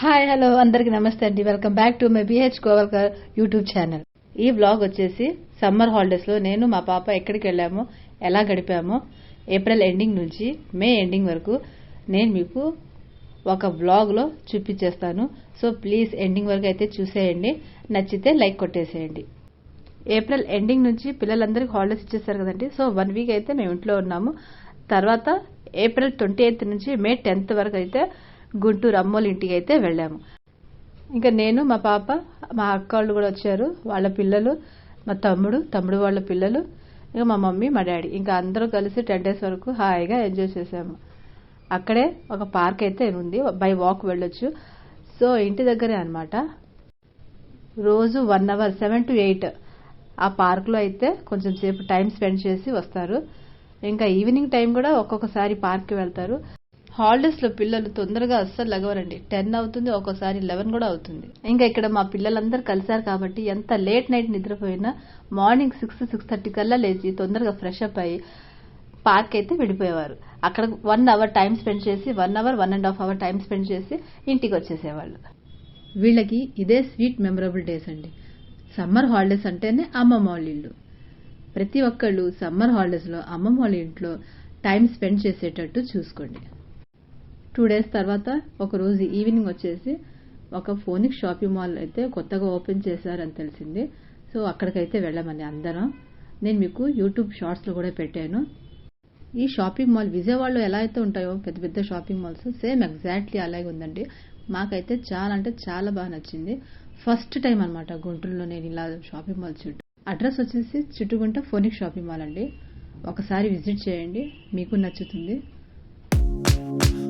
Hi hello అందరికి నమస్తే అండి. Welcome back to my BH Kovalkar YouTube channel ఈ బ్లాగ్ వచ్చేసి సమ్మర్ హాలిడేస్లో నేను మా పాప ఎక్కడికి వెళ్ళామో ఎలా గడిపామో ఏప్రిల్ ఎండింగ్ నుంచి మే ఎండింగ్ వరకు నేను మీకు ఒక బ్లాగ్లో చూపించేస్తాను. సో ప్లీజ్ ఎండింగ్ వరకు అయితే చూసేయండి. నచ్చితే లైక్ కొట్టేసేయండి. ఏప్రిల్ ఎండింగ్ నుంచి పిల్లలందరికీ హాలిడేస్ ఇచ్చేస్తారు కదండి. సో వన్ వీక్ అయితే మేము ఇంట్లో ఉన్నాము. తర్వాత ఏప్రిల్ ట్వంటీ ఎయిత్ నుంచి మే టెన్త్ వరకు అయితే గుంటూరు అమ్మోళ్ళ ఇంటికి అయితే వెళ్ళాము. ఇంకా నేను మా పాప మా అక్క వాళ్ళు కూడా వచ్చారు. వాళ్ళ పిల్లలు మా తమ్ముడు తమ్ముడు వాళ్ళ పిల్లలు ఇంకా మా మమ్మీ మా డాడీ. ఇంకా అందరూ కలిసి టెన్ డేస్ వరకు హాయిగా ఎంజాయ్ చేసాము. అక్కడే ఒక పార్క్ అయితే ఉంది బై వాక్ వెళ్ళొచ్చు. సో ఇంటి దగ్గరే అన్నమాట. రోజు one hour seven to eight ఆ పార్క్లో అయితే కొంచెం సేపు టైం స్పెండ్ చేసి వస్తారు. ఇంకా ఈవినింగ్ టైం కూడా ఒక్కొక్కసారి పార్క్కి వెళ్తారు. హాలిడేస్లో పిల్లలు తొందరగా అస్సలు లగవరండి. టెన్ అవుతుంది ఒక్కోసారి లెవెన్ కూడా అవుతుంది. ఇంకా ఇక్కడ మా పిల్లలందరూ కలిశారు కాబట్టి ఎంత లేట్ నైట్ నిద్రపోయినా మార్నింగ్ సిక్స్ సిక్స్ థర్టీ కల్లా లేచి తొందరగా ఫ్రెష్ అప్ అయ్యి పార్క్ అయితే వెళ్ళిపోయేవారు అక్కడ వన్ అవర్ టైం స్పెండ్ చేసి one hour one and half hour time spend చేసి ఇంటికి వచ్చేసేవాళ్ళు. వీళ్ళకి ఇదే స్వీట్ మెమరబుల్ డేస్ అండి. సమ్మర్ హాలిడేస్ అంటేనే అమ్మమ్మ వాళ్ళ ఇల్లు. ప్రతి ఒక్కళ్ళు సమ్మర్ హాలిడేస్లో అమ్మమ్మ వాళ్ళ ఇంట్లో టైం స్పెండ్ చేసేటట్టు చూసుకోండి. టూ డేస్ తర్వాత ఒక రోజు ఈవినింగ్ వచ్చేసి ఒక ఫోనిక్ షాపింగ్ మాల్ అయితే కొత్తగా ఓపెన్ చేశారని తెలిసింది. సో అక్కడికైతే వెళ్ళామని అందరం. నేను మీకు యూట్యూబ్ షార్ట్స్లో కూడా పెట్టాను. ఈ షాపింగ్ మాల్ విజయవాడలో ఎలా అయితే ఉంటాయో పెద్ద పెద్ద షాపింగ్ మాల్స్ సేమ్ ఎగ్జాక్ట్లీ అలాగే ఉందండి. మాకైతే చాలా అంటే చాలా బాగా నచ్చింది. ఫస్ట్ టైం అనమాట గుంటూరులో నేను ఇలా షాపింగ్ మాల్ చుట్టూ. అడ్రస్ వచ్చేసి చుట్టుగుంట ఫోనిక్ షాపింగ్ మాల్ అండి. ఒకసారి విజిట్ చేయండి. మీకు నచ్చుతుంది.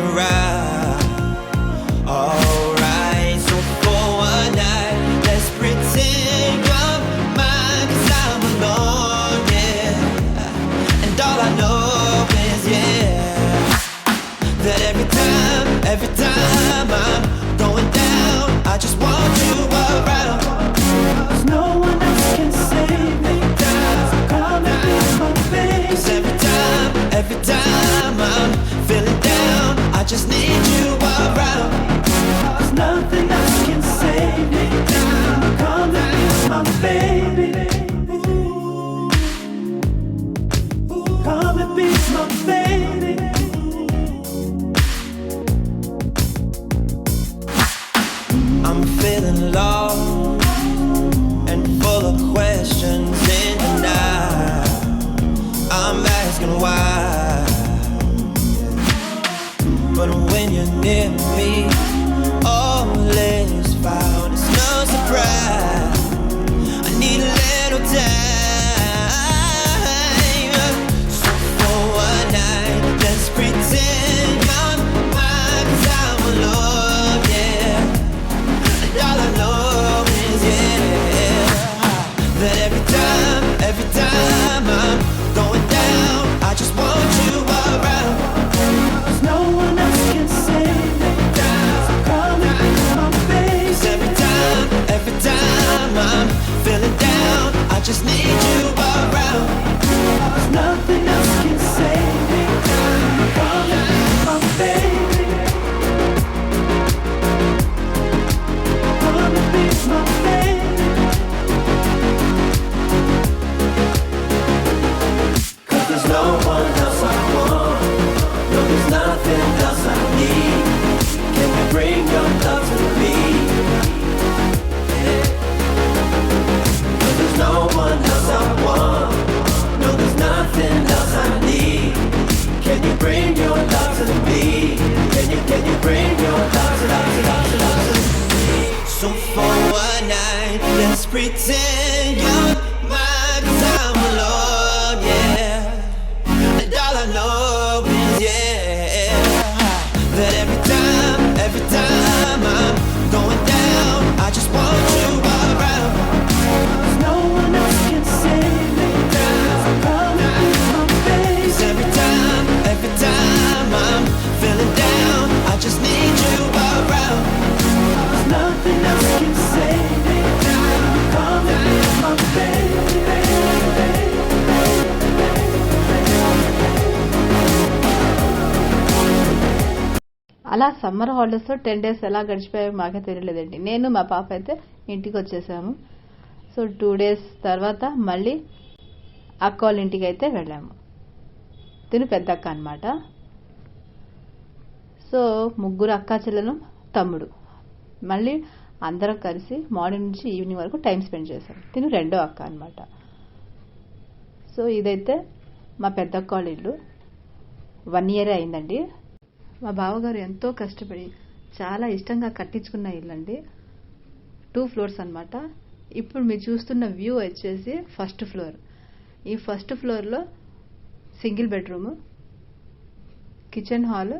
your eyes. Asking why. But when you're near me, all is found. It's no surprise. I need a little time. So for one night, let's pretend you're mine, I'm alone, yeah. And all I know is, yeah, that every time, just need you around. Can you bring your love to? Can you, can you bring your love to? So for one night, let's pretend summer హాలిడేస్లో ten days ఎలా గడిచిపోయాయో మాకే తెలియలేదండి. నేను మా పాప అయితే ఇంటికి వచ్చేసాము. సో టూ డేస్ తర్వాత మళ్ళీ అక్క వాళ్ళ ఇంటికి అయితే వెళ్ళాము. తిను పెద్ద అక్క అనమాట సో ముగ్గురు అక్క చెల్లెలు తమ్ముడు. మళ్ళీ అందరం కలిసి మార్నింగ్ నుంచి ఈవినింగ్ వరకు టైం స్పెండ్ చేశాం. తిను రెండో అక్క అనమాట సో ఇదైతే మా పెద్దక్క వాళ్ళ ఇల్లు. వన్ ఇయరే అయిందండి. మా బావగారు ఎంతో కష్టపడి చాలా ఇష్టంగా కట్టించుకున్న ఇల్లు అండి టూ ఫ్లోర్స్ అనమాట ఇప్పుడు మీరు చూస్తున్న వ్యూ వచ్చేసి ఫస్ట్ ఫ్లోర్ ఈ ఫస్ట్ ఫ్లోర్లో single bedroom kitchen hall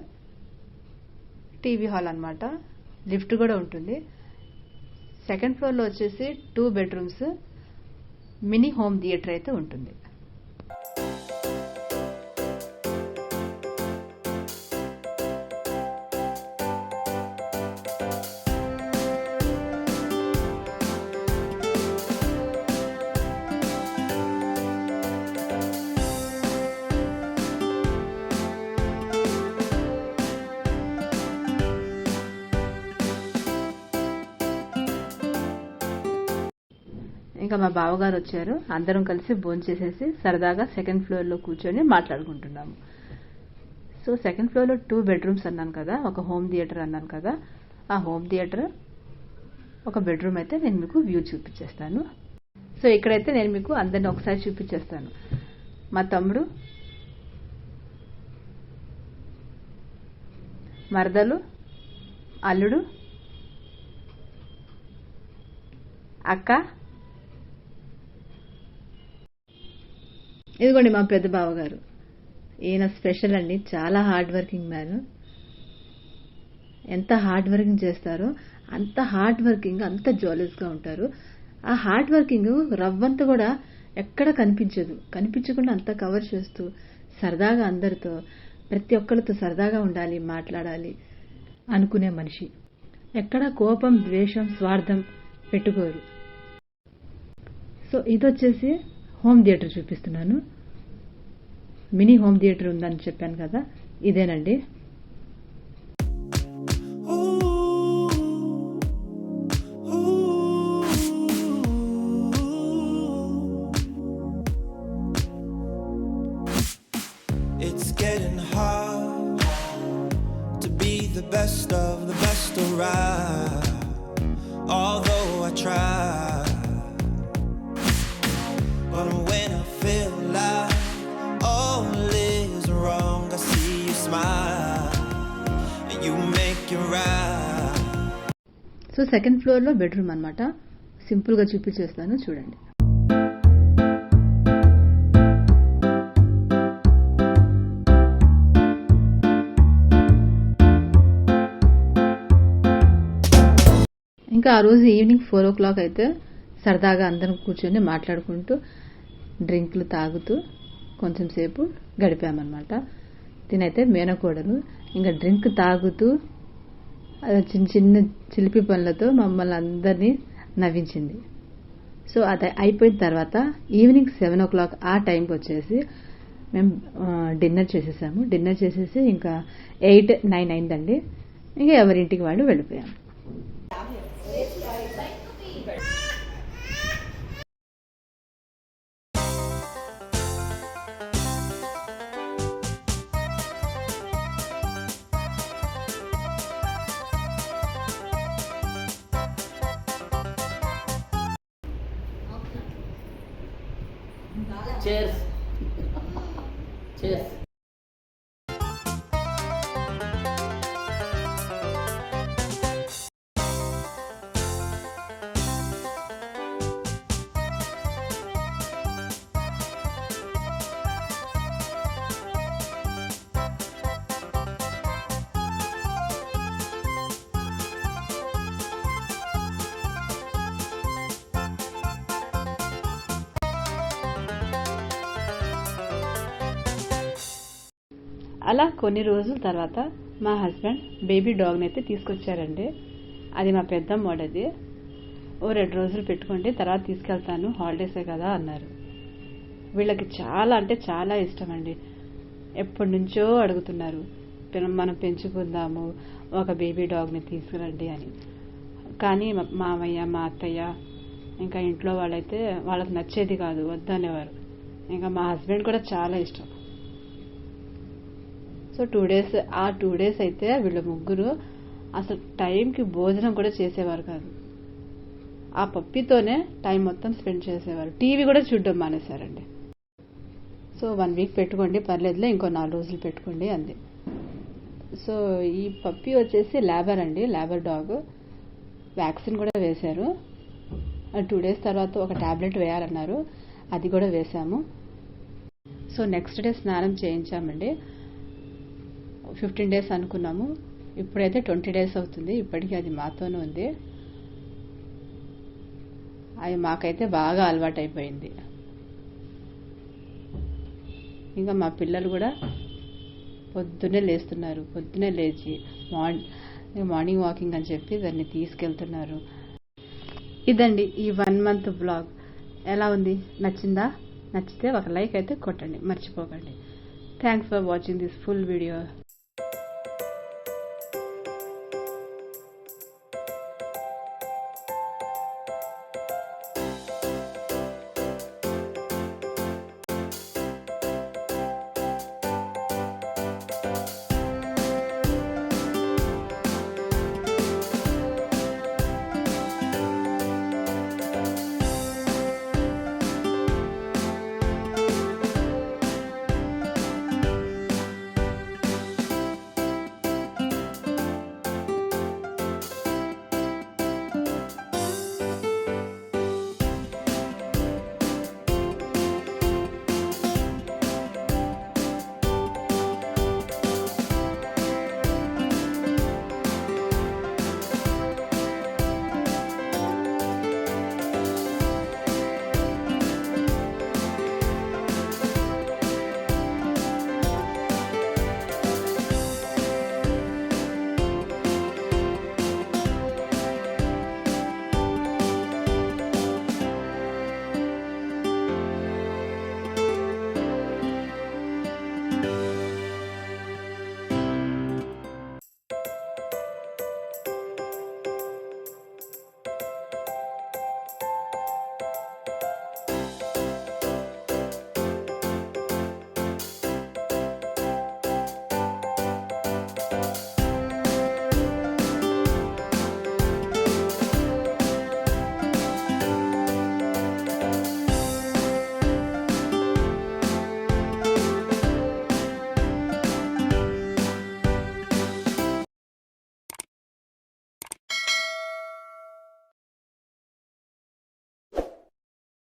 TV hall అన్నమాట. లిఫ్ట్ కూడా ఉంటుంది. సెకండ్ ఫ్లోర్లో వచ్చేసి two bedrooms mini home theatre అయితే ఉంటుంది. ఇంకా మా బావగారు వచ్చారు. అందరం కలిసి భోంచేసేసి సరదాగా సెకండ్ ఫ్లోర్లో కూర్చొని మాట్లాడుకుంటున్నాము. సో సెకండ్ ఫ్లోర్లో టూ బెడ్రూమ్స్ అన్నాను కదా ఒక హోమ్ థియేటర్ అన్నాను కదా ఆ హోమ్ థియేటర్ ఒక బెడ్రూమ్ అయితే నేను మీకు వ్యూ చూపించేస్తాను. సో ఇక్కడైతే నేను మీకు అందరిని ఒకసారి చూపించేస్తాను. మా తమ్ముడు మరదలు అల్లుడు అక్క ఇదిగోండి మా పెద్ద బావగారు. ఈయన స్పెషల్ అండి. చాలా హార్డ్ వర్కింగ్ మ్యాన్. ఎంత హార్డ్ వర్కింగ్ చేస్తారో అంత హార్డ్ వర్కింగ్ అంత జాలీస్గా ఉంటారు. ఆ హార్డ్ వర్కింగ్ రవ్వంత కూడా ఎక్కడ కనిపించదు. కనిపించకుండా అంతా కవర్ చేస్తూ సరదాగా అందరితో ప్రతి ఒక్కరితో సరదాగా ఉండాలి మాట్లాడాలి అనుకునే మనిషి. ఎక్కడ కోపం ద్వేషం స్వార్థం పెట్టుకోరు. సో ఇది వచ్చేసి హోమ్ థియేటర్ చూపిస్తున్నాను. మినీ హోమ్ థియేటర్ ఉందని చెప్పాను కదా ఇదేనండి. It's getting hard to be the best of so second ఫ్లోర్లో బెడ్రూమ్ అనమాట సింపుల్గా చూపించేస్తాను చూడండి. ఇంకా ఆ రోజు ఈవినింగ్ ఫోర్ ఓ క్లాక్ అయితే సరదాగా అందరం కూర్చొని మాట్లాడుకుంటూ డ్రింక్లు తాగుతూ కొంచెం సేపు గడిపామన్నమాట. తినైతే మేనకోడలు ఇంకా డ్రింక్ తాగుతూ చిన్న చిన్న చిలిపి పనులతో మమ్మల్ని అందరినీ నవ్వించింది. సో అది అయిపోయిన తర్వాత ఈవినింగ్ సెవెన్ ఓ క్లాక్ ఆ టైంకి వచ్చేసి మేము డిన్నర్ చేసేసాము. డిన్నర్ చేసేసి ఇంకా ఎయిట్ నైన్ అయిందండి. ఇంకా ఎవరింటికి వాళ్ళు వెళ్ళిపోయాము Cheers. Cheers. అలా కొన్ని రోజుల తర్వాత మా హస్బెండ్ బేబీ డాగ్ని అయితే తీసుకొచ్చారండి. అది మా పెద్దమ్మోడది ఓ రెండు రోజులు పెట్టుకోండి తర్వాత తీసుకెళ్తాను హాలిడేసే కదా అన్నారు. వీళ్ళకి చాలా అంటే చాలా ఇష్టం అండి ఎప్పటి నుంచో అడుగుతున్నారు మనం పెంచుకుందాము ఒక బేబీ డాగ్ని తీసుకురండి అని. కానీ మామయ్య మా అత్తయ్య ఇంకా ఇంట్లో వాళ్ళైతే వాళ్ళకి నచ్చేది కాదు వద్దనేవారు. ఇంకా మా హస్బెండ్ కూడా చాలా ఇష్టం. సో టూ డేస్ ఆ టూ డేస్ అయితే వీళ్ళ ముగ్గురు అసలు టైంకి భోజనం కూడా చేసేవారు కాదు. ఆ పప్పితోనే టైం మొత్తం స్పెండ్ చేసేవారు. టీవీ కూడా చూడడం మానేశారండి. సో వన్ వీక్ పెట్టుకోండి పర్లేదులే ఇంకో నాలుగు రోజులు పెట్టుకోండి అంది. సో ఈ పప్పి వచ్చేసి లేబర్ అండి లేబర్ డాగ్. వ్యాక్సిన్ కూడా వేశారు. టూ డేస్ తర్వాత ఒక టాబ్లెట్ వేయాలన్నారు. అది కూడా వేశాము. సో నెక్స్ట్ డే స్నానం చేయించామండి. ఫిఫ్టీన్ డేస్ అనుకున్నాము. ఇప్పుడైతే ట్వంటీ డేస్ అవుతుంది. ఇప్పటికీ అది మాతోనే ఉంది. అది మాకైతే బాగా అలవాటు అయిపోయింది ఇంకా మా పిల్లలు కూడా పొద్దునే లేస్తున్నారు. పొద్దున్నే లేచి మార్నింగ్ మార్నింగ్ వాకింగ్ అని చెప్పి దాన్ని తీసుకెళ్తున్నారు. ఇదండి ఈ వన్ మంత్ బ్లాగ్. ఎలా ఉంది? నచ్చిందా? నచ్చితే ఒక లైక్ అయితే కొట్టండి. మర్చిపోకండి. Thanks for watching this full video